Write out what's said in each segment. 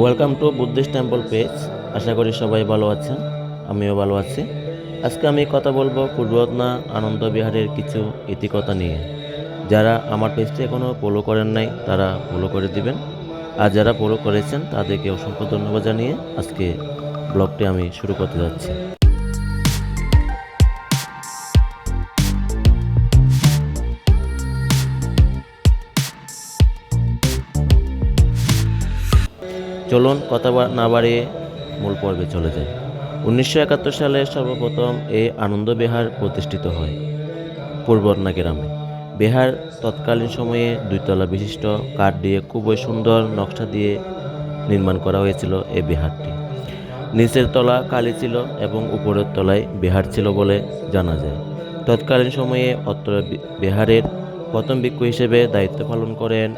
Welcome to Buddhist temple page আশা করি সবাই ভালো আছেন, আমিও ভালো আছি। আজকে আমি কথা বলব পূর্বরত্না আনন্দ বিহারের কিছু ইতিকতা নিয়ে। যারা আমার পেজটি এখনও ফলো করেন নাই, তারা ফলো করে দিবেন। আর যারা ফলো করেছেন, তাদেরকে অসংখ্য ধন্যবাদ জানিয়ে আজকে ব্লগটি আমি শুরু করতে যাচ্ছি। চলুন কথা না বাড়িয়ে মূল পর্বে চলে যাই। উনিশশো একাত্তর সালে সর্বপ্রথম এই আনন্দ বিহার প্রতিষ্ঠিত হয়, পূর্বরত্না গ্রামে। বিহার তৎকালীন সময়ে দুইতলা বিশিষ্ট কাঠ দিয়ে খুবই সুন্দর নকশা দিয়ে নির্মাণ করা হয়েছিল এই বিহারটি। নিচের তলা কালি ছিল এবং উপরের তলায় বিহার ছিল বলে জানা যায়। তৎকালীন সময়ে অত্র বিহারের প্রথম ভিক্ষু হিসেবে দায়িত্ব পালন করেন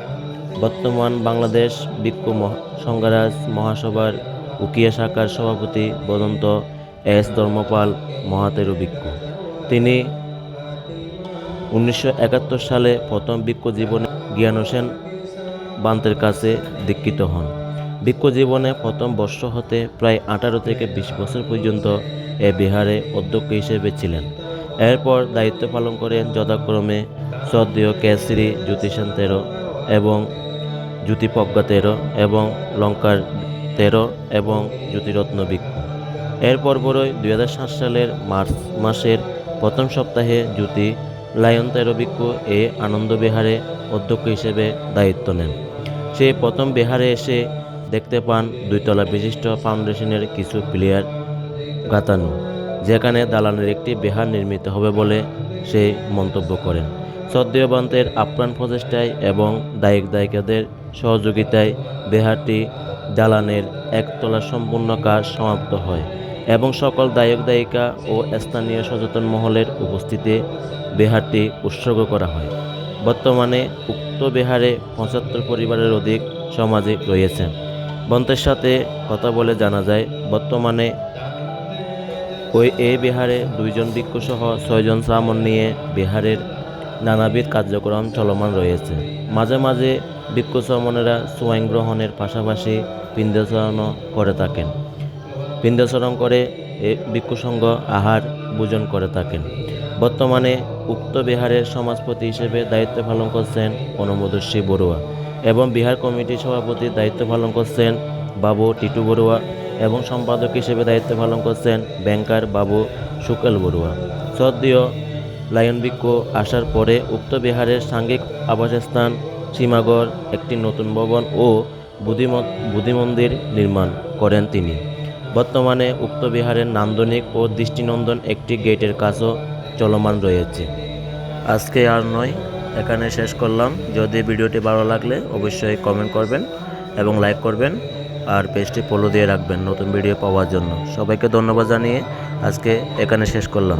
বর্তমান বাংলাদেশ ভিক্ষু মহা- সংঘরাজ মহাসভার উকিয়া শাখার সভাপতি বদন্ত এস ধর্মপাল মহাতেরু ভিক্ষু তিনি উনিশশো একাত্তর সালে প্রথম ভিক্ষু জীবনে জ্ঞান হোসেন বান্তের কাছে দীক্ষিত হন। ভিক্ষু জীবনে প্রথম বর্ষ হতে প্রায় আঠারো থেকে বিশ বছর পর্যন্ত এ বিহারে অধ্যক্ষ হিসেবে ছিলেন। এরপর দায়িত্ব পালন করেন যথাক্রমে শ্রদ্ধেয় কেসরি জ্যোতিষান তেরো এবং জ্যোতি প্রজ্ঞা তেরো এবং লঙ্কার তেরো এবং জ্যোতিরত্ন ভিক্ষু। এরপর পরই দুই হাজার সাত সালের মার্চ মাসের প্রথম সপ্তাহে জ্যোতি লায়ন তেরো ভিক্ষু এ আনন্দ বিহারে অধ্যক্ষ হিসেবে দায়িত্ব নেন। সে প্রথম বিহারে এসে দেখতে পান দুইতলা বিশিষ্ট ফাউন্ডেশনের কিছু প্লেয়ার গাতানো যেখানে দালানের একটি বিহার নির্মিত হবে বলে সে মন্তব্য করেন। সদ্যবান্তের আপ্রাণ প্রচেষ্টায় এবং দায়িক দায়িকাদের সহযোগিতায় বিহারটি দালানের একতলা সম্পূর্ণ কাজ সমাপ্ত হয় এবং সকল দায়ক দায়িকা ও স্থানীয় সচেতন মহলের উপস্থিতিতে বেহারটি উৎসর্গ করা হয়। বর্তমানে উক্ত বেহারে পঁচাত্তর পরিবারের অধিক সমাজে রয়েছেন। বন্তের সাথে কথা বলে জানা যায়, বর্তমানে ওই এই বিহারে দুইজন ভিক্ষু সহ ছয়জন সামন নিয়ে বিহারের নানাবিধ কার্যক্রম চলমান রয়েছে। মাঝে মাঝে ভিক্ষু সমনেরা সোয়াইন গ্রহণের পাশাপাশি পিণ্ডাচরণও করে থাকেন। পিণ্ডাচরণ করে এ ভিক্ষু সংঘ আহার ভোজন করে থাকেন। বর্তমানে উক্ত বিহারের সমাজপতি হিসেবে দায়িত্ব পালন করছেন অনুমোদর্শী বড়ুয়া এবং বিহার কমিটির সভাপতির দায়িত্ব পালন করছেন বাবু টিটু বড়ুয়া। এবং সম্পাদক হিসেবে দায়িত্ব পালন করছেন ব্যাংকার বাবু সুকেল বড়ুয়া। সদ্যীয় লায়ন ভিক্ষু আসার পরে উক্ত বিহারের সাংঘিক আবাসস্থান সীমাগড় একটি নতুন ভবন ও বুদ্ধিম- বুদ্ধিমন্দির নির্মাণ করেন তিনি। বর্তমানে উক্ত বিহারের নান্দনিক ও দৃষ্টিনন্দন একটি গেটের কাজও চলমান রয়েছে। আজকে আর নয়, এখানে শেষ করলাম। যদি ভিডিওটি ভালো লাগলে অবশ্যই কমেন্ট করবেন এবং লাইক করবেন। আর পেজটি ফলো দিয়ে রাখবেন নতুন ভিডিও পাওয়ার জন্য। সবাইকে ধন্যবাদ জানিয়ে আজকে এখানে শেষ করলাম।